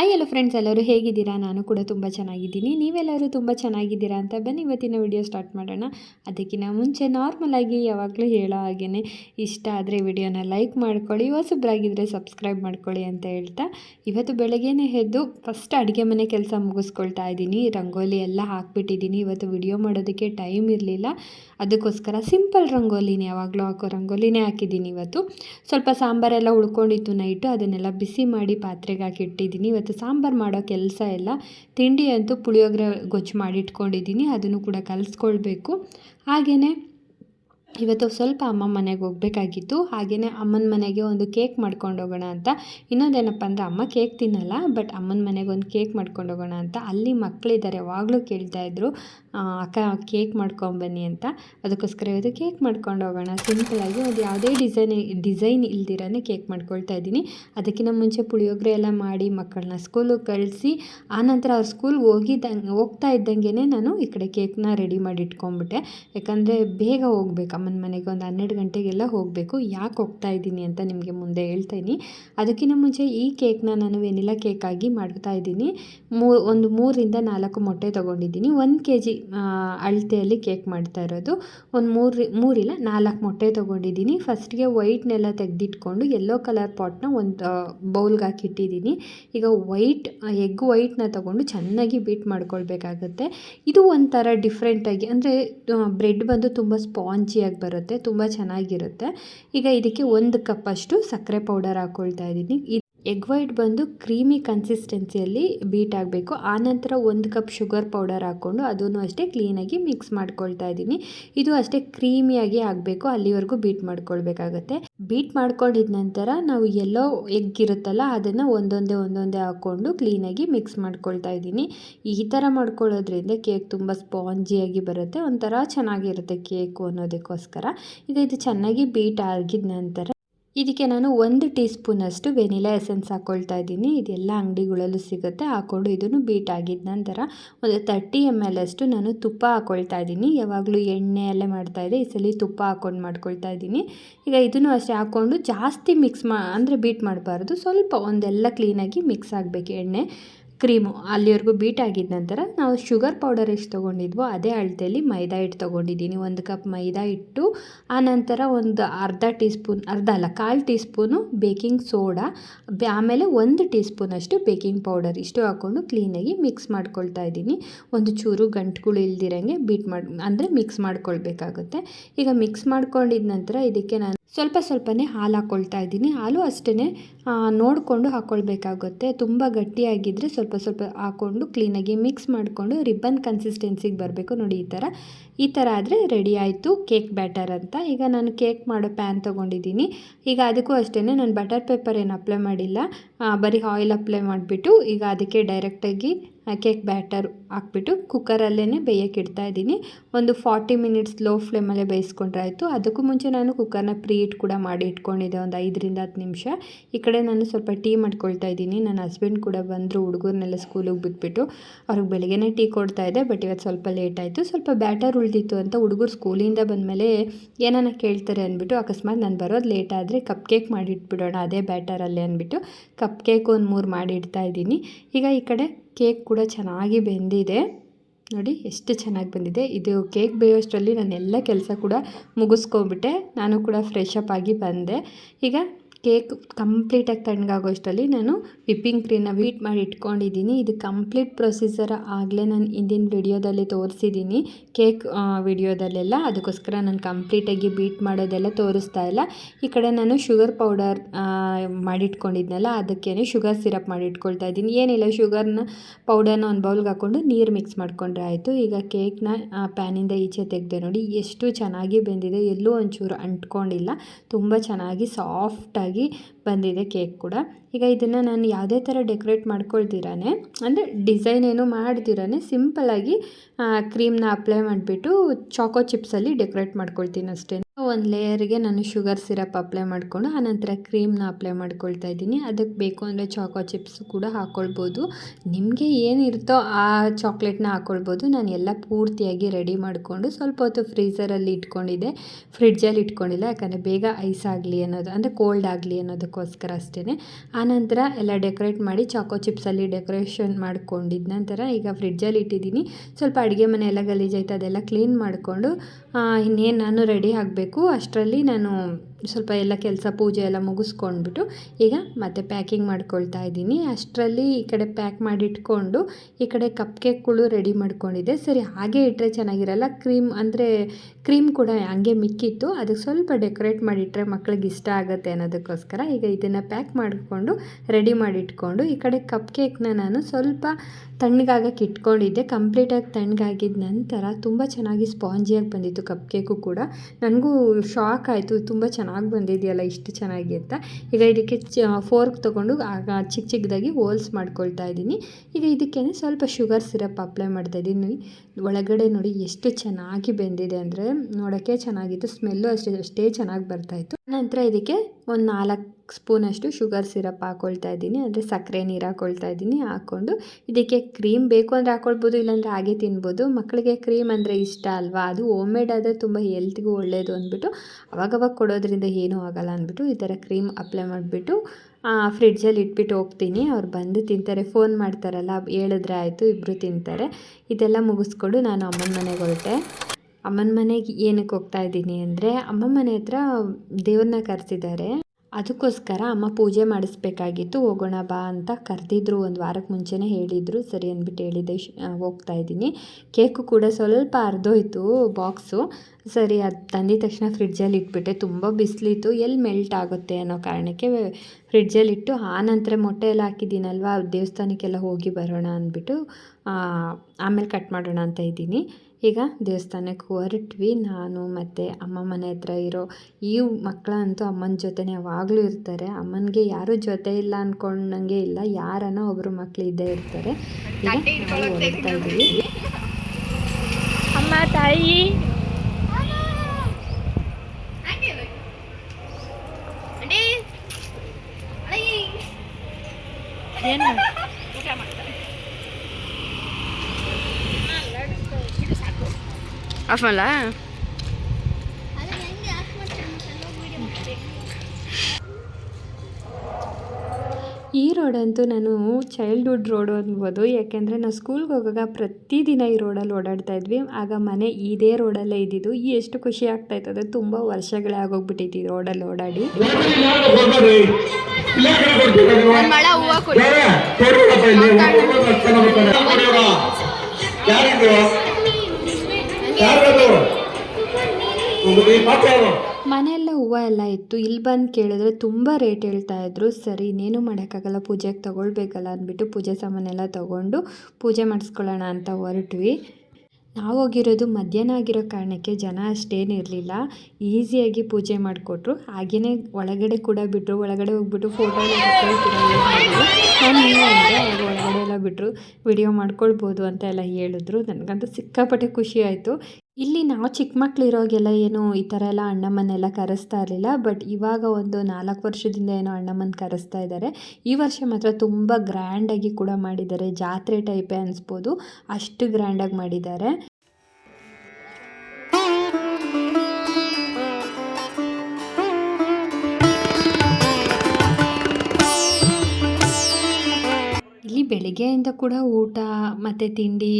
ಎಲ್ಲ ಫ್ರೆಂಡ್ಸ್ ಎಲ್ಲರೂ ಹೇಗಿದ್ದೀರಾ? ನಾನು ಕೂಡ ತುಂಬ ಚೆನ್ನಾಗಿದ್ದೀನಿ. ನೀವೆಲ್ಲರೂ ತುಂಬ ಚೆನ್ನಾಗಿದ್ದೀರಾ ಅಂತ ಬನ್ನಿ, ಇವತ್ತಿನ ವಿಡಿಯೋ ಸ್ಟಾರ್ಟ್ ಮಾಡೋಣ. ಅದಕ್ಕಿಂತ ಮುಂಚೆ ನಾರ್ಮಲಾಗಿ ಯಾವಾಗಲೂ ಹೇಳೋ ಹಾಗೇ ಇಷ್ಟ ಆದರೆ ವಿಡಿಯೋನ ಲೈಕ್ ಮಾಡ್ಕೊಳ್ಳಿ ಹೊಸಬ್ರಾಗಿದ್ದರೆ ಸಬ್ಸ್ಕ್ರೈಬ್ ಮಾಡ್ಕೊಳ್ಳಿ ಅಂತ ಹೇಳ್ತಾ, ಇವತ್ತು ಬೆಳಗ್ಗೆನೇ ಎದ್ದು ಫಸ್ಟ್ ಅಡುಗೆ ಮನೆ ಕೆಲಸ ಮುಗಿಸ್ಕೊಳ್ತಾ ಇದ್ದೀನಿ. ರಂಗೋಲಿ ಎಲ್ಲ ಹಾಕ್ಬಿಟ್ಟಿದ್ದೀನಿ. ಇವತ್ತು ವಿಡಿಯೋ ಮಾಡೋದಕ್ಕೆ ಟೈಮ್ ಇರಲಿಲ್ಲ. ಅದಕ್ಕೋಸ್ಕರ ಸಿಂಪಲ್ ರಂಗೋಲಿನೇ, ಯಾವಾಗಲೂ ಹಾಕೋ ರಂಗೋಲಿನೇ ಹಾಕಿದ್ದೀನಿ ಇವತ್ತು. ಸ್ವಲ್ಪ ಸಾಂಬಾರೆಲ್ಲ ಉಳ್ಕೊಂಡಿತ್ತು ನೈಟು ಅದನ್ನೆಲ್ಲ ಬಿಸಿ ಮಾಡಿ ಪಾತ್ರೆಗೆ ಹಾಕಿಟ್ಟಿದ್ದೀನಿ. ಇವತ್ತು ಸಾಂಬಾರು ಮಾಡೋ ಕೆಲಸ ಎಲ್ಲ ತಿಂಡಿ ಅಂತೂ ಪುಳಿಯೋಗರೆ ಗೊಜ್ಜು ಮಾಡಿ ಇಟ್ಕೊಂಡಿದ್ದೀನಿ, ಅದನ್ನು ಕೂಡ ಕಲಿಸ್ಕೊಳ್ಬೇಕು. ಹಾಗೆಯೇ ಇವತ್ತು ಸ್ವಲ್ಪ ಅಮ್ಮ ಮನೆಗೆ ಹೋಗಬೇಕಾಗಿತ್ತು. ಹಾಗೆಯೇ ಅಮ್ಮನ ಮನೆಗೆ ಒಂದು ಕೇಕ್ ಮಾಡ್ಕೊಂಡು ಹೋಗೋಣ ಅಂತ. ಇನ್ನೊಂದೇನಪ್ಪ ಅಂದರೆ ಅಮ್ಮ ಕೇಕ್ ತಿನ್ನಲ್ಲ, ಬಟ್ ಅಮ್ಮನ ಮನೆಗೆ ಒಂದು ಕೇಕ್ ಮಾಡ್ಕೊಂಡು ಹೋಗೋಣ ಅಂತ. ಅಲ್ಲಿ ಮಕ್ಕಳಿದ್ದಾರೆ ಯಾವಾಗಲೂ ಕೇಳ್ತಾಯಿದ್ರು ಅಕ್ಕ, ಕೇಕ್ ಮಾಡ್ಕೊಂಬನ್ನಿ ಅಂತ. ಅದಕ್ಕೋಸ್ಕರ ಇವತ್ತು ಕೇಕ್ ಮಾಡ್ಕೊಂಡು ಹೋಗೋಣ. ಸಿಂಪಲಾಗಿ ಒಂದು ಯಾವುದೇ ಡಿಸೈನ್ ಡಿಸೈನ್ ಇಲ್ದಿರೇ ಕೇಕ್ ಮಾಡ್ಕೊಳ್ತಾ ಇದ್ದೀನಿ. ಅದಕ್ಕಿಂತ ಮುಂಚೆ ಪುಳಿಯೋಗರೆ ಎಲ್ಲ ಮಾಡಿ ಮಕ್ಕಳನ್ನ ಸ್ಕೂಲಿಗೆ ಕಳಿಸಿ ಆನಂತರ ಅವ್ರು ಸ್ಕೂಲ್ಗೆ ಹೋಗಿದ್ದಂಗೆ ಹೋಗ್ತಾ ಇದ್ದಂಗೆ ನಾನು ಈ ಕಡೆ ಕೇಕ್ನ ರೆಡಿ ಮಾಡಿ ಇಟ್ಕೊಂಡ್ಬಿಟ್ಟೆ. ಯಾಕಂದರೆ ಬೇಗ ಹೋಗ್ಬೇಕು. ಅಮ್ಮನ ಮನೆಗೆ ಒಂದು ಹನ್ನೆರಡು ಗಂಟೆಗೆಲ್ಲ ಹೋಗಬೇಕು. ಯಾಕೆ ಹೋಗ್ತಾ ಇದ್ದೀನಿ ಅಂತ ನಿಮಗೆ ಮುಂದೆ ಹೇಳ್ತೀನಿ. ಅದಕ್ಕಿಂತ ಮುಂಚೆ ಈ ಕೇಕ್ನ ನಾನು ವೆನಿಲಾ ಆಗಿ ಮಾಡ್ತಾ ಇದ್ದೀನಿ. ಮೂ, ಒಂದು ಮೂರಿಂದ ನಾಲ್ಕು ಮೊಟ್ಟೆ ತೊಗೊಂಡಿದ್ದೀನಿ. ಒಂದು ಕೆ ಜಿ ಅಳತೆಯಲ್ಲಿ ಕೇಕ್ ಮಾಡ್ತಾ ಇರೋದು. ಒಂದು ಮೂರು ಮೂರಿಲ್ಲ, ನಾಲ್ಕು ಮೊಟ್ಟೆ ತೊಗೊಂಡಿದ್ದೀನಿ. ಫಸ್ಟ್ಗೆ ವೈಟ್ನೆಲ್ಲ ತೆಗೆದಿಟ್ಕೊಂಡು ಯೆಲ್ಲೋ ಕಲರ್ ಪಾಟ್ನ ಒಂದು ಬೌಲ್ಗೆ ಹಾಕಿಟ್ಟಿದ್ದೀನಿ. ಈಗ ವೈಟ್, ಎಗ್ ವೈಟ್ನ ತೊಗೊಂಡು ಚೆನ್ನಾಗಿ ಬೀಟ್ ಮಾಡ್ಕೊಳ್ಬೇಕಾಗುತ್ತೆ. ಇದು ಒಂಥರ ಡಿಫ್ರೆಂಟಾಗಿ, ಅಂದರೆ ಬ್ರೆಡ್ ಬಂದು ತುಂಬ ಸ್ಪಾಂಜಿಯಾಗಿ ಬರುತ್ತೆ ತುಂಬ ಚೆನ್ನಾಗಿರುತ್ತೆ. ಈಗ ಇದಕ್ಕೆ ಒಂದು ಕಪ್ಪಷ್ಟು ಸಕ್ಕರೆ ಪೌಡರ್ ಹಾಕ್ಕೊಳ್ತಾ ಇದ್ದೀನಿ. ಎಗ್ ವೈಟ್ ಬಂದು ಕ್ರೀಮಿ ಕನ್ಸಿಸ್ಟೆನ್ಸಿಯಲ್ಲಿ ಬೀಟ್ ಆಗಬೇಕು. ಆನಂತರ ಒಂದು ಕಪ್ ಶುಗರ್ ಪೌಡರ್ ಹಾಕ್ಕೊಂಡು ಅದನ್ನು ಅಷ್ಟೇ ಕ್ಲೀನಾಗಿ ಮಿಕ್ಸ್ ಮಾಡ್ಕೊಳ್ತಾ ಇದ್ದೀನಿ. ಇದು ಅಷ್ಟೇ ಕ್ರೀಮಿಯಾಗಿ ಆಗಬೇಕು. ಅಲ್ಲಿವರೆಗೂ ಬೀಟ್ ಮಾಡ್ಕೊಳ್ಬೇಕಾಗತ್ತೆ. ಬೀಟ್ ಮಾಡ್ಕೊಂಡಿದ ನಂತರ ನಾವು ಎಲ್ಲೋ ಎಗ್ ಇರುತ್ತಲ್ಲ, ಅದನ್ನು ಒಂದೊಂದೇ ಒಂದೊಂದೇ ಹಾಕ್ಕೊಂಡು ಕ್ಲೀನಾಗಿ ಮಿಕ್ಸ್ ಮಾಡ್ಕೊಳ್ತಾ ಇದ್ದೀನಿ. ಈ ಥರ ಮಾಡ್ಕೊಳ್ಳೋದ್ರಿಂದ ಕೇಕ್ ತುಂಬ ಸ್ಪಾಂಜಿಯಾಗಿ ಬರುತ್ತೆ. ಒಂಥರ ಚೆನ್ನಾಗಿರುತ್ತೆ ಕೇಕು ಅನ್ನೋದಕ್ಕೋಸ್ಕರ. ಈಗ ಇದು ಚೆನ್ನಾಗಿ ಬೀಟ್ ಆಗಿದ ನಂತರ ಇದಕ್ಕೆ ನಾನು ಒಂದು ಟೀ ಸ್ಪೂನಷ್ಟು ವೆನಿಲಾ ಎಸೆನ್ಸ್ ಹಾಕ್ಕೊಳ್ತಾ ಇದ್ದೀನಿ. ಇದೆಲ್ಲ ಅಂಗಡಿಗಳಲ್ಲೂ ಸಿಗುತ್ತೆ. ಹಾಕ್ಕೊಂಡು ಇದನ್ನು ಬೀಟ್ ಆಗಿದ ನಂತರ ಒಂದು ತರ್ಟಿ ಎಂ ಎಲ್ ಅಷ್ಟು ನಾನು ತುಪ್ಪ ಹಾಕ್ಕೊಳ್ತಾ ಇದ್ದೀನಿ. ಯಾವಾಗಲೂ ಎಣ್ಣೆಯಲ್ಲೇ ಮಾಡ್ತಾ ಇದೆ ಈ ಸಲ ತುಪ್ಪ ಹಾಕ್ಕೊಂಡು ಮಾಡ್ಕೊಳ್ತಾ ಇದ್ದೀನಿ. ಈಗ ಇದನ್ನು ಅಷ್ಟೇ ಹಾಕ್ಕೊಂಡು ಜಾಸ್ತಿ ಮಿಕ್ಸ್ ಮಾ ಅಂದರೆ ಬೀಟ್ ಮಾಡಬಾರ್ದು. ಸ್ವಲ್ಪ ಒಂದೆಲ್ಲ ಕ್ಲೀನಾಗಿ ಮಿಕ್ಸ್ ಆಗಬೇಕು ಎಣ್ಣೆ. ಕ್ರೀಮು ಅಲ್ಲಿವರೆಗೂ ಬೀಟ್ ಆಗಿದ ನಂತರ ನಾವು ಶುಗರ್ ಪೌಡರ್ ಎಷ್ಟು ತೊಗೊಂಡಿದ್ವೋ ಅದೇ ಅಳತೆಯಲ್ಲಿ ಮೈದಾ ಹಿಟ್ಟು ತೊಗೊಂಡಿದ್ದೀನಿ. ಒಂದು ಕಪ್ ಮೈದಾ ಹಿಟ್ಟು ಆನಂತರ ಒಂದು ಅರ್ಧ ಟೀ ಸ್ಪೂನ್ ಅರ್ಧ ಅಲ್ಲ, ಕಾಲು ಟೀ ಸ್ಪೂನು ಬೇಕಿಂಗ್ ಸೋಡಾ ಆಮೇಲೆ ಒಂದು ಟೀ ಸ್ಪೂನಷ್ಟು ಬೇಕಿಂಗ್ ಪೌಡರ್ ಇಷ್ಟು ಹಾಕ್ಕೊಂಡು ಕ್ಲೀನಾಗಿ ಮಿಕ್ಸ್ ಮಾಡ್ಕೊಳ್ತಾ ಇದ್ದೀನಿ. ಒಂದು ಚೂರು ಗಂಟುಗಳು ಇಲ್ದಿರಂಗೆ ಬೀಟ್ ಮಾಡಿ, ಅಂದರೆ ಮಿಕ್ಸ್ ಮಾಡ್ಕೊಳ್ಬೇಕಾಗುತ್ತೆ. ಈಗ ಮಿಕ್ಸ್ ಮಾಡ್ಕೊಂಡಿದ ನಂತರ ಇದಕ್ಕೆ ನಾನು ಸ್ವಲ್ಪ ಸ್ವಲ್ಪನೇ ಹಾಲು ಹಾಕ್ಕೊಳ್ತಾ ಇದ್ದೀನಿ. ಹಾಲು ಅಷ್ಟೇ ನೋಡಿಕೊಂಡು ಹಾಕ್ಕೊಳ್ಬೇಕಾಗುತ್ತೆ ತುಂಬ ಗಟ್ಟಿಯಾಗಿದ್ದರೆ ಸ್ವಲ್ಪ ಸ್ವಲ್ಪ ಹಾಕ್ಕೊಂಡು ಕ್ಲೀನಾಗಿ ಮಿಕ್ಸ್ ಮಾಡಿಕೊಂಡು ರಿಬ್ಬನ್ ಕನ್ಸಿಸ್ಟೆನ್ಸಿಗೆ ಬರಬೇಕು ನೋಡಿ ಈ ಥರ. ಈ ಥರ ಆದರೆ ರೆಡಿ ಆಯಿತು ಕೇಕ್ ಬ್ಯಾಟರ್ ಅಂತ. ಈಗ ನಾನು ಕೇಕ್ ಮಾಡೋ ಪ್ಯಾನ್ ತೊಗೊಂಡಿದ್ದೀನಿ. ಈಗ ಅದಕ್ಕೂ ಅಷ್ಟೇ ನಾನು ಬಟರ್ ಪೇಪರ್ ಏನು ಅಪ್ಲೈ ಮಾಡಿಲ್ಲ. ಬರೀ ಆಯಿಲ್ ಅಪ್ಲೈ ಮಾಡಿಬಿಟ್ಟು ಈಗ ಅದಕ್ಕೆ ಡೈರೆಕ್ಟಾಗಿ ಕೇಕ್ ಬ್ಯಾಟರ್ ಹಾಕ್ಬಿಟ್ಟು ಕುಕ್ಕರಲ್ಲೇ ಬೇಯಕ್ಕೆ ಇಡ್ತಾ ಇದ್ದೀನಿ. ಒಂದು ಫಾರ್ಟಿ ಮಿನಿಟ್ಸ್ ಲೋ ಫ್ಲೇಮಲ್ಲೇ ಬೇಯಿಸ್ಕೊಂಡ್ರೆ ಆಯಿತು ಅದಕ್ಕೂ ಮುಂಚೆ ನಾನು ಕುಕ್ಕರ್ನ ಪ್ರೀ ಇಟ್ ಕೂಡ ಮಾಡಿ ಇಟ್ಕೊಂಡಿದ್ದೆ, ಒಂದು ಐದರಿಂದ ಹತ್ತು ನಿಮಿಷ. ಈ ಕಡೆ ನಾನು ಸ್ವಲ್ಪ ಟೀ ಮಾಡ್ಕೊಳ್ತಾ ಇದ್ದೀನಿ. ನನ್ನ ಹಸ್ಬೆಂಡ್ ಕೂಡ ಬಂದರು ಹುಡುಗರನ್ನೆಲ್ಲ ಸ್ಕೂಲಿಗೆ ಬಿಟ್ಬಿಟ್ಟು ಅವ್ರಿಗೆ ಬೆಳಗ್ಗೆನೇ ಟೀ ಕೊಡ್ತಾ ಇದ್ದೆ, ಬಟ್ ಇವತ್ತು ಸ್ವಲ್ಪ ಲೇಟ್ ಆಯಿತು. ಸ್ವಲ್ಪ ಬ್ಯಾಟರ್ ಉಳಿದಿತ್ತು ಅಂತ ಹುಡುಗರು ಸ್ಕೂಲಿಂದ ಬಂದಮೇಲೆ ಏನಾನ ಕೇಳ್ತಾರೆ ಅಂದ್ಬಿಟ್ಟು ಅಕಸ್ಮಾತ್ ನಾನು ಬರೋದು ಲೇಟ್ ಆದರೆ ಕಪ್ ಕೇಕ್ ಮಾಡಿಟ್ಬಿಡೋಣ, ಅದೇ ಬ್ಯಾಟರಲ್ಲೇ ಅಂದ್ಬಿಟ್ಟು ಕಪ್ ಕೇಕ್ ಒಂದು ಮೂರು ಮಾಡಿ ಇಡ್ತಾ ಇದ್ದೀನಿ. ಈಗ ಈ ಕಡೆ ಕೇಕ್ ಕೂಡ ಚೆನ್ನಾಗಿ ಬೆಂದಿದೆ. ನೋಡಿ ಎಷ್ಟು ಚೆನ್ನಾಗಿ ಬಂದಿದೆ. ಇದು ಕೇಕ್ ಬೇಯೋಷ್ಟರಲ್ಲಿ ನಾನು ಎಲ್ಲ ಕೆಲಸ ಕೂಡ ಮುಗಿಸ್ಕೊಂಬಿಟ್ಟೆ ನಾನು ಕೂಡ ಫ್ರೆಶ್ ಅಪ್ ಆಗಿ ಬಂದೆ. ಈಗ ಕೇಕ್ ಕಂಪ್ಲೀಟಾಗಿ ತಣ್ಣಗಾಗೋಷ್ಟರಲ್ಲಿ ನಾನು ವಿಪ್ಪಿಂಗ್ ಕ್ರೀಮ್ನ ಬೀಟ್ ಮಾಡಿ ಇಟ್ಕೊಂಡಿದ್ದೀನಿ. ಇದು ಕಂಪ್ಲೀಟ್ ಪ್ರೊಸೀಜರ್ ಆಗಲೇ ನಾನು ಹಿಂದಿನ ವಿಡಿಯೋದಲ್ಲಿ ತೋರಿಸಿದ್ದೀನಿ. ಕೇಕ್ ವಿಡಿಯೋದಲ್ಲೆಲ್ಲ. ಅದಕ್ಕೋಸ್ಕರ ನಾನು ಕಂಪ್ಲೀಟಾಗಿ ಬೀಟ್ ಮಾಡೋದೆಲ್ಲ ತೋರಿಸ್ತಾ ಇಲ್ಲ. ಈ ಕಡೆ ನಾನು ಶುಗರ್ ಪೌಡರ್ ಮಾಡಿಟ್ಕೊಂಡಿದ್ನಲ್ಲ ಅದಕ್ಕೇ ಶುಗರ್ ಸಿರಪ್ ಮಾಡಿಟ್ಕೊಳ್ತಾ ಇದ್ದೀನಿ. ಏನಿಲ್ಲ, ಶುಗರ್ನ, ಪೌಡರ್ನ ಒಂದು ಬೌಲ್ಗೆ ಹಾಕ್ಕೊಂಡು ನೀರು ಮಿಕ್ಸ್ ಮಾಡಿಕೊಂಡ್ರೆ ಆಯಿತು. ಈಗ ಕೇಕ್ನ ಪ್ಯಾನಿಂದ ಈಚೆ ತೆಗೆದೆ ನೋಡಿ, ಎಷ್ಟು ಚೆನ್ನಾಗಿ ಬೆಂದಿದೆ. ಎಲ್ಲೂ ಒಂಚೂರು ಅಂಟ್ಕೊಂಡಿಲ್ಲ. ತುಂಬ ಚೆನ್ನಾಗಿ ಸಾಫ್ಟಾಗಿ ಬಂದಿದೆ ಕೇಕ್ ಕೂಡ. ಈಗ ಇದನ್ನು ನಾನು ಯಾವುದೇ ಥರ ಡೆಕೋರೇಟ್ ಮಾಡ್ಕೊಳ್ದಿರಾನೆ, ಅಂದರೆ ಡಿಸೈನ್ ಏನು ಮಾಡ್ದಿರಾನೆ ಸಿಂಪಲ್ಲಾಗಿ ಕ್ರೀಮ್ನ ಅಪ್ಲೈ ಮಾಡಿಬಿಟ್ಟು ಚಾಕೋ ಚಿಪ್ಸಲ್ಲಿ ಡೆಕೋರೇಟ್ ಮಾಡ್ಕೊಳ್ತೀನಿ ಅಷ್ಟೇ. ಒಂದು ಲೇಯರ್ಗೆ ನಾನು ಶುಗರ್ ಸಿರಪ್ ಅಪ್ಲೈ ಮಾಡಿಕೊಂಡು, ಆನಂತರ ಕ್ರೀಮ್ನ ಅಪ್ಲೈ ಮಾಡ್ಕೊಳ್ತಾ ಇದ್ದೀನಿ. ಅದಕ್ಕೆ ಬೇಕು ಅಂದರೆ ಚಾಕೋ ಚಿಪ್ಸ್ ಕೂಡ ಹಾಕ್ಕೊಳ್ಬೋದು ನಿಮಗೆ ಏನಿರುತ್ತೋ ಆ ಚಾಕ್ಲೇಟ್ನ ಹಾಕ್ಕೊಳ್ಬೋದು ನಾನು ಎಲ್ಲ ಪೂರ್ತಿಯಾಗಿ ರೆಡಿ ಮಾಡಿಕೊಂಡು, ಸ್ವಲ್ಪ ಹೊತ್ತು ಫ್ರೀಝರಲ್ಲಿ ಇಟ್ಕೊಂಡಿದ್ದೆ. ಫ್ರಿಡ್ಜಲ್ಲಿ ಇಟ್ಕೊಂಡಿಲ್ಲ, ಯಾಕಂದರೆ ಬೇಗ ಐಸ್ ಆಗಲಿ ಅನ್ನೋದು, ಅಂದರೆ ಕೋಲ್ಡ್ ಆಗಲಿ ಅನ್ನೋದಕ್ಕೋಸ್ಕರ ಅಷ್ಟೇ ಆನಂತರ ಎಲ್ಲ ಡೆಕೋರೇಟ್ ಮಾಡಿ ಚಾಕೋ ಚಿಪ್ಸಲ್ಲಿ ಡೆಕೋರೇಷನ್ ಮಾಡ್ಕೊಂಡಿದ್ದ ನಂತರ ಈಗ ಫ್ರಿಡ್ಜಲ್ಲಿ ಇಟ್ಟಿದ್ದೀನಿ. ಸ್ವಲ್ಪ ಅಡುಗೆ ಮನೆ ಎಲ್ಲ ಗಲೀಜಾಯ್ತು, ಅದೆಲ್ಲ ಕ್ಲೀನ್ ಮಾಡಿಕೊಂಡು ಇನ್ನೇನು ನಾನು ರೆಡಿ ಆಗಬೇಕು ಅಷ್ಟರಲ್ಲಿ ನಾನು ಸ್ವಲ್ಪ ಎಲ್ಲ ಕೆಲಸ ಪೂಜೆ ಎಲ್ಲ ಮುಗಿಸ್ಕೊಂಡ್ಬಿಟ್ಟು ಈಗ ಮತ್ತೆ ಪ್ಯಾಕಿಂಗ್ ಮಾಡ್ಕೊಳ್ತಾ ಇದ್ದೀನಿ. ಅಷ್ಟರಲ್ಲಿ ಈ ಕಡೆ ಪ್ಯಾಕ್ ಮಾಡಿ ಇಟ್ಕೊಂಡು ಈ ಕಡೆ ಕಪ್ ಕೇಕ್ಗಳು ರೆಡಿ ಮಾಡ್ಕೊಂಡಿದ್ದೆ. ಸರಿ, ಹಾಗೆ ಇಟ್ಟರೆ ಚೆನ್ನಾಗಿರಲ್ಲ. ಕ್ರೀಮ್ ಅಂದರೆ ಕ್ರೀಮ್ ಕೂಡ ಹಂಗೆ ಮಿಕ್ಕಿತ್ತು. ಅದಕ್ಕೆ ಸ್ವಲ್ಪ ಡೆಕೋರೇಟ್ ಮಾಡಿಟ್ಟರೆ ಮಕ್ಳಿಗೆ ಇಷ್ಟ ಆಗುತ್ತೆ ಅನ್ನೋದಕ್ಕೋಸ್ಕರ ಈಗ ಇದನ್ನು ಪ್ಯಾಕ್ ಮಾಡಿಕೊಂಡು ರೆಡಿ ಮಾಡಿ ಇಟ್ಕೊಂಡು ಈ ಕಡೆ ಕಪ್ ಕೇಕ್ನ ನಾನು ಸ್ವಲ್ಪ ತಣ್ಣಗಾಗಕ್ಕೆ ಇಟ್ಕೊಂಡಿದ್ದೆ. ಕಂಪ್ಲೀಟಾಗಿ ತಣ್ಣಗಾಗಿದ್ದ ನಂತರ ತುಂಬ ಚೆನ್ನಾಗಿ ಸ್ಪಾಂಜಿಯಾಗಿ ಬಂದಿತ್ತು ಕಪ್ ಕೇಕು ಕೂಡ. ನನಗೂ ಶಾಕ್ ಆಯಿತು. ತುಂಬ ಚೆನ್ನಾಗಿ ಬಂದಿದೆಯಲ್ಲ ಇಷ್ಟು ಚೆನ್ನಾಗಿ ಅಂತ. ಈಗ ಇದಕ್ಕೆ ಚ ಫೋರ್ಕ್ ತೊಗೊಂಡು ಚಿಕ್ಕ ಚಿಕ್ಕದಾಗಿ ಹೋಲ್ಸ್ ಮಾಡ್ಕೊಳ್ತಾ ಇದ್ದೀನಿ. ಈಗ ಇದಕ್ಕೆ ಸ್ವಲ್ಪ ಶುಗರ್ ಸಿರಪ್ ಅಪ್ಲೈ ಮಾಡ್ತಾ ಇದ್ದೀನಿ. ಒಳಗಡೆ ನೋಡಿ ಎಷ್ಟು ಚೆನ್ನಾಗಿ ಬೆಂದಿದೆ ಅಂದರೆ ನೋಡೋಕ್ಕೆ ಚೆನ್ನಾಗಿತ್ತು ಸ್ಮೆಲ್ಲು ಅಷ್ಟೇ ಅಷ್ಟೇ ಚೆನ್ನಾಗಿ ಬರ್ತಾಯಿತ್ತು ನಂತರ ಇದಕ್ಕೆ ಒಂದು ನಾಲ್ಕು ಸ್ಪೂನಷ್ಟು ಶುಗರ್ ಸಿರಪ್ ಹಾಕ್ಕೊಳ್ತಾ ಇದ್ದೀನಿ, ಅಂದರೆ ಸಕ್ಕರೆ ನೀರು ಹಾಕ್ಕೊಳ್ತಾ ಇದ್ದೀನಿ, ಹಾಕ್ಕೊಂಡು ಇದಕ್ಕೆ ಕ್ರೀಮ್ ಬೇಕು ಅಂದರೆ ಹಾಕ್ಕೊಳ್ಬೋದು ಇಲ್ಲಾಂದರೆ ಹಾಗೆ ತಿನ್ಬೋದು. ಮಕ್ಕಳಿಗೆ ಕ್ರೀಮ್ ಅಂದರೆ ಇಷ್ಟ ಅಲ್ವಾ? ಅದು ಹೋಮ್ ಮೇಡ್ ಆದರೆ ತುಂಬ ಹೆಲ್ತ್ಗೂ ಒಳ್ಳೆಯದು ಅಂದ್ಬಿಟ್ಟು, ಅವಾಗವಾಗ ಕೊಡೋದ್ರಿಂದ ಏನೂ ಆಗಲ್ಲ ಅಂದ್ಬಿಟ್ಟು ಈ ಥರ ಕ್ರೀಮ್ ಅಪ್ಲೈ ಮಾಡಿಬಿಟ್ಟು ಫ್ರಿಡ್ಜಲ್ಲಿ ಇಟ್ಬಿಟ್ಟು ಹೋಗ್ತೀನಿ. ಅವ್ರು ಬಂದು ತಿಂತಾರೆ ಫೋನ್ ಮಾಡ್ತಾರಲ್ಲ, ಹೇಳಿದ್ರೆ ಆಯಿತು ಇಬ್ಬರು ತಿಂತಾರೆ. ಇದೆಲ್ಲ ಮುಗಿಸ್ಕೊಂಡು ನಾನು ಅಮ್ಮನ ಮನೆಗೆ ಹೊರಟೆ. ಅಮ್ಮನ ಮನೆಗೆ ಏನಕ್ಕೆ ಹೋಗ್ತಾ ಇದ್ದೀನಿ ಅಂದರೆ ಅಮ್ಮ ಮನೆ ಹತ್ರ ದೇವ್ರನ್ನ ಕರೆಸಿದ್ದಾರೆ. ಅದಕ್ಕೋಸ್ಕರ ಅಮ್ಮ ಪೂಜೆ ಮಾಡಿಸ್ಬೇಕಾಗಿತ್ತು, ಹೋಗೋಣ ಬಾ ಅಂತ ಕರೆದಿದ್ರು. ಒಂದು ವಾರಕ್ಕೆ ಮುಂಚೆನೇ ಹೇಳಿದರು. ಸರಿ ಅಂದ್ಬಿಟ್ಟು ಹೇಳಿದ್ದೆ ಹೋಗ್ತಾ ಇದ್ದೀನಿ. ಕೇಕು ಕೂಡ ಸ್ವಲ್ಪ ಅರ್ಧೋಯ್ತು ಬಾಕ್ಸು. ಸರಿ, ಅದು ತಂದಿದ ತಕ್ಷಣ ಫ್ರಿಡ್ಜಲ್ಲಿ ಇಟ್ಬಿಟ್ಟೆ. ತುಂಬ ಬಿಸಿಲಿತ್ತು. ಎಲ್ಲಿ ಮೆಲ್ಟ್ ಆಗುತ್ತೆ ಅನ್ನೋ ಕಾರಣಕ್ಕೆ ಫ್ರಿಡ್ಜಲ್ಲಿಟ್ಟು ಆ ನಂತರ ಮೊಟ್ಟೆ ಎಲ್ಲ ಹಾಕಿದ್ದೀನಲ್ವ ದೇವಸ್ಥಾನಕ್ಕೆಲ್ಲ ಹೋಗಿ ಬರೋಣ ಅಂದ್ಬಿಟ್ಟು ಆಮೇಲೆ ಕಟ್ ಮಾಡೋಣ ಅಂತ ಇದ್ದೀನಿ. ಈಗ ದೇವಸ್ಥಾನಕ್ಕೆ ಹೊರಟ್ವಿ. ನಾನು ಮತ್ತು ಅಮ್ಮ ಮನೆ ಹತ್ರ ಇರೋ ಈ ಮಕ್ಕಳಂತೂ ಅಮ್ಮನ ಜೊತೆನೇ ಯಾವಾಗಲೂ ಇರ್ತಾರೆ. ಅಮ್ಮನಿಗೆ ಯಾರೂ ಜೊತೆ ಇಲ್ಲ ಅಂದ್ಕೊಂಡಂಗೆ ಇಲ್ಲ. ಯಾರನ್ನ ಒಬ್ಬರು ಮಕ್ಕಳು ಇದ್ದೇ ಇರ್ತಾರೆ. ಈಗ ಅಮ್ಮ, ತಾಯಿ. ಏನು? ಆಫ್ ಮಾಡಲ ಈ ರೋಡಂತೂ ನಾನು ಚೈಲ್ಡ್ಹುಡ್ ರೋಡ್ ಅನ್ಬೋದು ಯಾಕೆಂದರೆ ನಾವು ಸ್ಕೂಲ್ಗೆ ಹೋಗಾಗ ಪ್ರತಿದಿನ ಈ ರೋಡಲ್ಲಿ ಓಡಾಡ್ತಾ ಇದ್ವಿ. ಆಗ ಮನೆ ಇದೇ ರೋಡಲ್ಲೇ ಇದ್ದಿದ್ದು. ಎಷ್ಟು ಖುಷಿ ಆಗ್ತಾ ಇತ್ತು ಅಂದರೆ ತುಂಬ ವರ್ಷಗಳೇ ಆಗೋಗ್ಬಿಟ್ಟಿತ್ತು ಈ ರೋಡಲ್ಲಿ ಓಡಾಡಿ. ಮಳ ಹೂವು ಕೊಡಿ ಮನೆಯೆಲ್ಲ ಹೂವು ಎಲ್ಲ ಇತ್ತು. ಇಲ್ಲಿ ಬಂದು ಕೇಳಿದ್ರೆ ತುಂಬ ರೇಟ್ ಹೇಳ್ತಾ ಇದ್ರು. ಸರಿ ಇನ್ನೇನು ಮಾಡೋಕ್ಕಾಗಲ್ಲ. ಪೂಜೆಗೆ ತಗೊಳ್ಬೇಕಲ್ಲ ಅಂದ್ಬಿಟ್ಟು ಪೂಜೆ ಸಾಮಾನೆಲ್ಲ ತಗೊಂಡು ಪೂಜೆ ಮಾಡಿಸ್ಕೊಳ್ಳೋಣ ಅಂತ ಹೊರಟ್ವಿ. ನಾವು ಹೋಗಿರೋದು ಮಧ್ಯಾಹ್ನ ಆಗಿರೋ ಕಾರಣಕ್ಕೆ ಜನ ಅಷ್ಟೇನು ಇರಲಿಲ್ಲ. ಈಸಿಯಾಗಿ ಪೂಜೆ ಮಾಡಿಕೊಟ್ರು. ಹಾಗೆಯೇ ಒಳಗಡೆ ಕೂಡ ಬಿಟ್ಟರು ಒಳಗಡೆ ಹೋಗ್ಬಿಟ್ಟು ಫೋಟೋ ನಾನು ಒಳಗಡೆ ಎಲ್ಲ ಬಿಟ್ಟರು ವಿಡಿಯೋ ಮಾಡ್ಕೊಳ್ಬೋದು ಅಂತ ಎಲ್ಲ ಹೇಳಿದ್ರು. ನನಗಂತೂ ಸಿಕ್ಕಾಪಟ್ಟೆ ಖುಷಿ ಆಯಿತು. ಇಲ್ಲಿ ನಾವು ಚಿಕ್ಕ ಮಕ್ಳು ಇರೋಗೆಲ್ಲ ಏನು ಈ ಥರ ಎಲ್ಲ ಅಣ್ಣಮ್ಮನೆಲ್ಲ ಕರೆಸ್ತಾ ಇರಲಿಲ್ಲ ಬಟ್ ಇವಾಗ ಒಂದು ನಾಲ್ಕು ವರ್ಷದಿಂದ ಏನೋ ಅಣ್ಣಮ್ಮನ ಕರೆಸ್ತಾ ಇದ್ದಾರೆ. ಈ ವರ್ಷ ಮಾತ್ರ ತುಂಬ ಗ್ರ್ಯಾಂಡಾಗಿ ಕೂಡ ಮಾಡಿದ್ದಾರೆ. ಜಾತ್ರೆ ಟೈಪೇ ಅನಿಸ್ಬೋದು. ಅಷ್ಟು ಗ್ರ್ಯಾಂಡಾಗಿ ಮಾಡಿದ್ದಾರೆ. ಬೆಳಿಗ್ಗೆಯಿಂದ ಕೂಡ ಊಟ, ಮತ್ತು ತಿಂಡಿ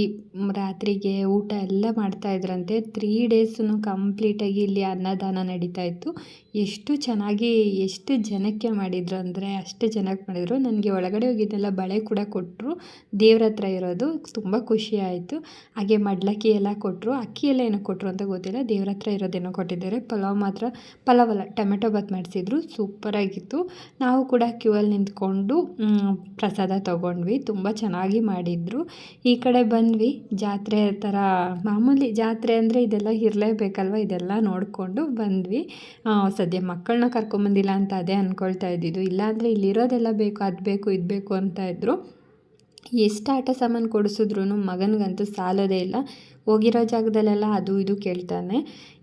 ರಾತ್ರಿಗೆ ಊಟ ಎಲ್ಲ ಮಾಡ್ತಾಯಿದ್ರಂತೆ ತ್ರೀ ಡೇಸೂ ಕಂಪ್ಲೀಟಾಗಿ ಇಲ್ಲಿ ಅನ್ನದಾನ ನಡೀತಾ ಇತ್ತು. ಎಷ್ಟು ಚೆನ್ನಾಗಿ ಎಷ್ಟು ಜನಕ್ಕೆ ಮಾಡಿದರು ಅಂದರೆ ಅಷ್ಟು ಜನಕ್ಕೆ ಮಾಡಿದರು. ನನಗೆ ಒಳಗಡೆ ಹೋಗಿದ್ದೆಲ್ಲ ಬಳೆ ಕೂಡ ಕೊಟ್ಟರು ದೇವ್ರ ಹತ್ರ ಇರೋದು. ತುಂಬ ಖುಷಿ ಆಯಿತು. ಹಾಗೆ ಮಡ್ಲಕ್ಕಿ ಎಲ್ಲ ಕೊಟ್ಟರು ಅಕ್ಕಿ ಎಲ್ಲ ಏನೋ ಕೊಟ್ಟರು ಅಂತ ಗೊತ್ತಿಲ್ಲ. ದೇವ್ರ ಹತ್ರ ಇರೋದೇನೋ ಕೊಟ್ಟಿದ್ದಾರೆ. ಪಲಾವ್ ಮಾತ್ರ ಪಲಾವ್ ಅಲ್ಲ ಟೊಮೆಟೊ ಬಾತ್ ಮಾಡಿಸಿದ್ರು. ಸೂಪರಾಗಿತ್ತು ನಾವು ಕೂಡ ಕ್ಯೂ ಅಲ್ಲಿ ನಿಂತ್ಕೊಂಡು ಪ್ರಸಾದ ತೊಗೊಂಡ್ವಿ. ತುಂಬ ಚೆನ್ನಾಗಿ ಮಾಡಿದರು. ಈ ಕಡೆ ಬಂದ್ವಿ. ಜಾತ್ರೆ ಥರ ಮಾಮೂಲಿ ಜಾತ್ರೆ ಅಂದರೆ ಇದೆಲ್ಲ ಇರಲೇಬೇಕಲ್ವ? ಇದೆಲ್ಲ ನೋಡಿಕೊಂಡು ಬಂದ್ವಿ. ಆ, ಸದ್ಯ ಮಕ್ಕಳನ್ನ ಕರ್ಕೊಂಬಂದಿಲ್ಲ ಅಂತ ಅದೇ ಅಂದ್ಕೊಳ್ತಾ ಇದ್ದಿದ್ದು. ಇಲ್ಲಾಂದರೆ ಇಲ್ಲಿರೋದೆಲ್ಲ ಬೇಕು, ಅದು ಬೇಕು, ಇದು ಬೇಕು ಅಂತ ಇದ್ದರು ಎಷ್ಟು ಆಟ ಸಾಮಾನು ಕೊಡಿಸಿದ್ರು ಮಗನಿಗಂತೂ ಸಾಲೋದೇ ಇಲ್ಲ. ಹೋಗಿರೋ ಜಾಗದಲ್ಲೆಲ್ಲ ಅದು ಇದು ಕೇಳ್ತಾನೆ.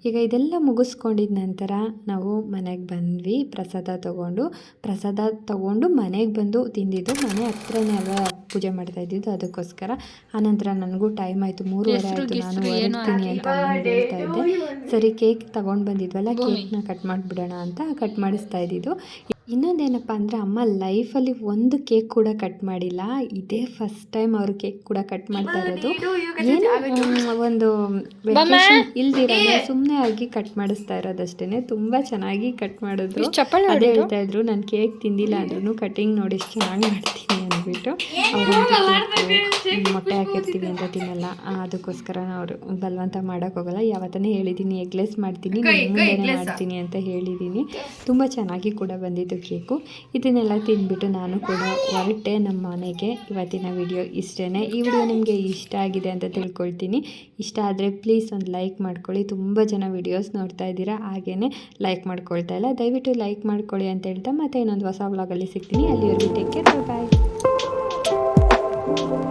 ಈಗ ಇದೆಲ್ಲ ಮುಗಿಸ್ಕೊಂಡಿದ ನಂತರ ನಾವು ಮನೆಗೆ ಬಂದ್ವಿ. ಪ್ರಸಾದ ತೊಗೊಂಡು ಪ್ರಸಾದ ತೊಗೊಂಡು ಮನೆಗೆ ಬಂದು ತಿಂದಿದ್ದು. ಮನೆ ಹತ್ರನೇ ಅಲ್ವಾ ಪೂಜೆ ಮಾಡ್ತಾ ಇದ್ದಿದ್ದು ಅದಕ್ಕೋಸ್ಕರ. ಆನಂತರ ನನಗೂ ಟೈಮ್ ಆಯಿತು. ಮೂರುವರೆ ಆಯಿತು. ನಾನು ಹೊರಡ್ತೀನಿ ಅಂತ ಹೇಳ್ತಾ ಇದ್ದೆ. ಸರಿ ಕೇಕ್ ತೊಗೊಂಡು ಬಂದಿದ್ವಲ್ಲ ಕೇಕ್ನ ಕಟ್ ಮಾಡಿಬಿಡೋಣ ಅಂತ ಕಟ್ ಮಾಡಿಸ್ತಾ ಇದ್ದಿದ್ದು. ಇನ್ನೊಂದೇನಪ್ಪ ಅಂದರೆ ಅಮ್ಮ ಲೈಫಲ್ಲಿ ಒಂದು ಕೇಕ್ ಕೂಡ ಕಟ್ ಮಾಡಿಲ್ಲ. ಇದೇ ಫಸ್ಟ್ ಟೈಮ್ ಅವರು ಕೇಕ್ ಕೂಡ ಕಟ್ ಮಾಡ್ತಾ ಇರೋದು. ಏನು ಒಂದು ಇಲ್ದಿರಲ್ಲ ಇಲ್ದಿರ ಸುಮ್ಮನೆ ಆಗಿ ಕಟ್ ಮಾಡಿಸ್ತಾ ಇರೋದಷ್ಟೇ ತುಂಬ ಚೆನ್ನಾಗಿ ಕಟ್ ಮಾಡಿದ್ರು. ಚಪ್ಪಾಳೆ ಅದೇ ಹೇಳ್ತಾ ಇದ್ರು ನಾನು ಕೇಕ್ ತಿಂದಿಲ್ಲ ಅಂದ್ರೂ ಕಟಿಂಗ್ ನೋಡಿ ಎಷ್ಟು ಚೆನ್ನಾಗಿ ಮಾಡ್ತೀನಿ. ಅಂದ್ಬಿಟ್ಟು ಅವ್ರು ಮೊಟ್ಟೆ ಹಾಕಿರ್ತೀವಿ ಅಂತ ತಿನ್ನಲ್ಲ. ಅದಕ್ಕೋಸ್ಕರ ಅವರು ಬಲವಂತ ಮಾಡೋಕ್ಕೋಗಲ್ಲ ಯಾವತ್ತನೇ ಹೇಳಿದ್ದೀನಿ ಎಗ್ಲೆಸ್ ಮಾಡ್ತೀನಿ ಮುಂದೆನೇ ಮಾಡ್ತೀನಿ ಅಂತ ಹೇಳಿದ್ದೀನಿ ತುಂಬ ಚೆನ್ನಾಗಿ ಕೂಡ ಬಂದಿತ್ತು ಕೇಕು. ಇದನ್ನೆಲ್ಲ ತಿಂದ್ಬಿಟ್ಟು ನಾನು ಕೂಡ ಹೊರಟೆ ನಮ್ಮ ಮನೆಗೆ. ಇವತ್ತಿನ ವಿಡಿಯೋ ಇಷ್ಟೇ ಈ ವಿಡಿಯೋ ನಿಮಗೆ ಇಷ್ಟ ಆಗಿದೆ ಅಂತ ತಿಳ್ಕೊಳ್ತೀನಿ. ಇಷ್ಟ ಆದರೆ ಪ್ಲೀಸ್ ಒಂದು ಲೈಕ್ ಮಾಡ್ಕೊಳ್ಳಿ. ತುಂಬ ಜನ ವಿಡಿಯೋಸ್ ನೋಡ್ತಾ ಇದ್ದೀರಾ ಹಾಗೇ ಲೈಕ್ ಮಾಡ್ಕೊಳ್ತಾ ಇಲ್ಲ. ದಯವಿಟ್ಟು ಲೈಕ್ ಮಾಡ್ಕೊಳ್ಳಿ ಅಂತ ಹೇಳ್ತಾ ಮತ್ತೆ ಇನ್ನೊಂದು ಹೊಸ ವ್ಲಾಗಲ್ಲಿ ಸಿಗ್ತೀನಿ. ಅಲ್ಲಿವರೆಗೂ take care bye Thank you.